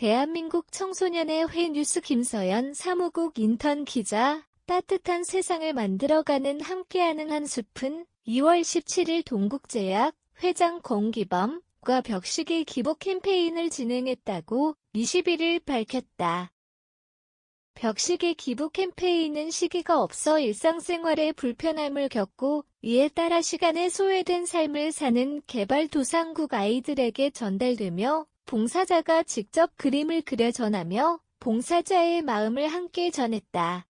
대한민국 청소년의 회 뉴스 김서연 사무국 인턴 기자 따뜻한 세상을 만들어가는 함께하는 한 숲은 2월 17일 동국제약 회장 권기범과 벽시계 기복 캠페인을 진행했다고 21일 밝혔다. 벽시계 기부 캠페인은 시기가 없어 일상생활에 불편함을 겪고 이에 따라 시간에 소외된 삶을 사는 개발도상국 아이들에게 전달되며 봉사자가 직접 그림을 그려 전하며 봉사자의 마음을 함께 전했다.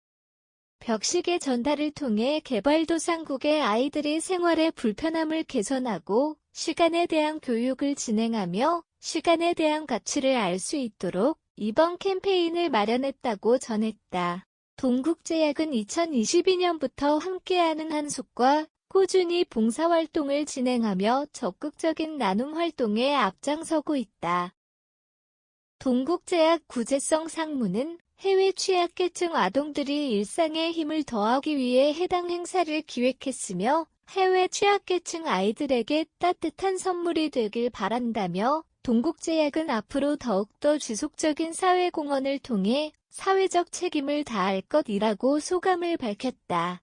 벽시계 전달을 통해 개발도상국의 아이들의 생활의 불편함을 개선하고 시간에 대한 교육을 진행하며 시간에 대한 가치를 알 수 있도록 이번 캠페인을 마련했다고 전했다. 동국제약은 2022년부터 함께하는 한숙과 꾸준히 봉사활동을 진행하며 적극적인 나눔 활동에 앞장서고 있다. 동국제약 구제성 상무는 해외 취약계층 아동들이 일상에 힘을 더하기 위해 해당 행사를 기획했으며 해외 취약계층 아이들에게 따뜻한 선물이 되길 바란다며 동국제약은 앞으로 더욱더 지속적인 사회공헌을 통해 사회적 책임을 다할 것이라고 소감을 밝혔다.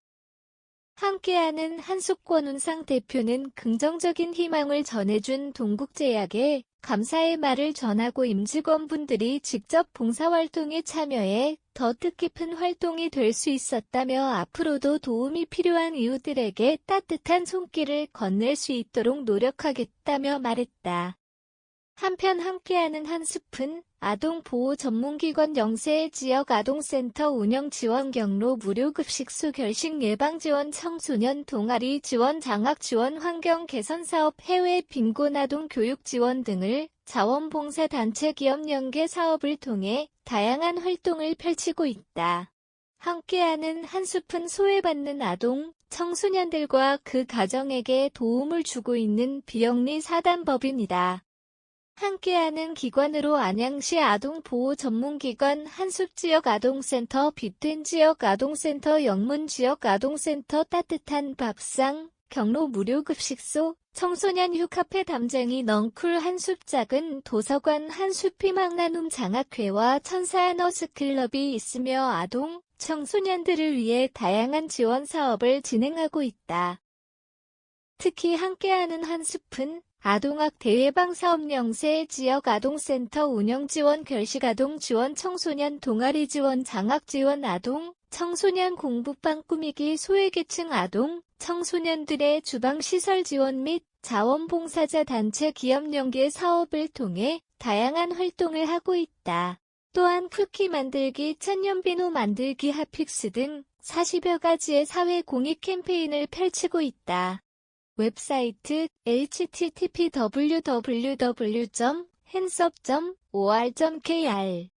함께하는 한숙권 운상 대표는 긍정적인 희망을 전해준 동국제약에 감사의 말을 전하고 임직원분들이 직접 봉사활동에 참여해 더 뜻깊은 활동이 될 수 있었다며 앞으로도 도움이 필요한 이웃들에게 따뜻한 손길을 건넬 수 있도록 노력하겠다며 말했다. 한편 함께하는 한숲은 아동보호 전문기관 영세 지역 아동센터 운영 지원 경로 무료급식소 결식 예방 지원 청소년 동아리 지원 장학 지원 환경 개선 사업 해외 빈곤 아동 교육 지원 등을 자원봉사 단체 기업 연계 사업을 통해 다양한 활동을 펼치고 있다. 함께하는 한숲은 소외받는 아동, 청소년들과 그 가정에게 도움을 주고 있는 비영리 사단법인이다. 함께하는 기관으로 안양시 아동보호 전문기관 한숲지역 아동센터 빗된 지역 아동센터 영문지역 아동센터 따뜻한 밥상 경로 무료급식소 청소년 휴카페 담쟁이 넝쿨 한숲 작은 도서관 한숲 희망나눔 장학회와 천사 너스클럽이 있으며 아동, 청소년들을 위해 다양한 지원 사업을 진행하고 있다. 특히 함께하는 한숲은 아동학 대예방 사업 영세 지역 아동센터 운영 지원 결식 아동 지원 청소년 동아리 지원 장학 지원 아동 청소년 공부방 꾸미기 소외계층 아동 청소년들의 주방 시설 지원 및 자원봉사자 단체 기업 연계 사업을 통해 다양한 활동을 하고 있다. 또한 쿠키 만들기, 천년비누 만들기 핫픽스 등 40여 가지의 사회 공익 캠페인을 펼치고 있다. 웹사이트 http www.hansup.or.kr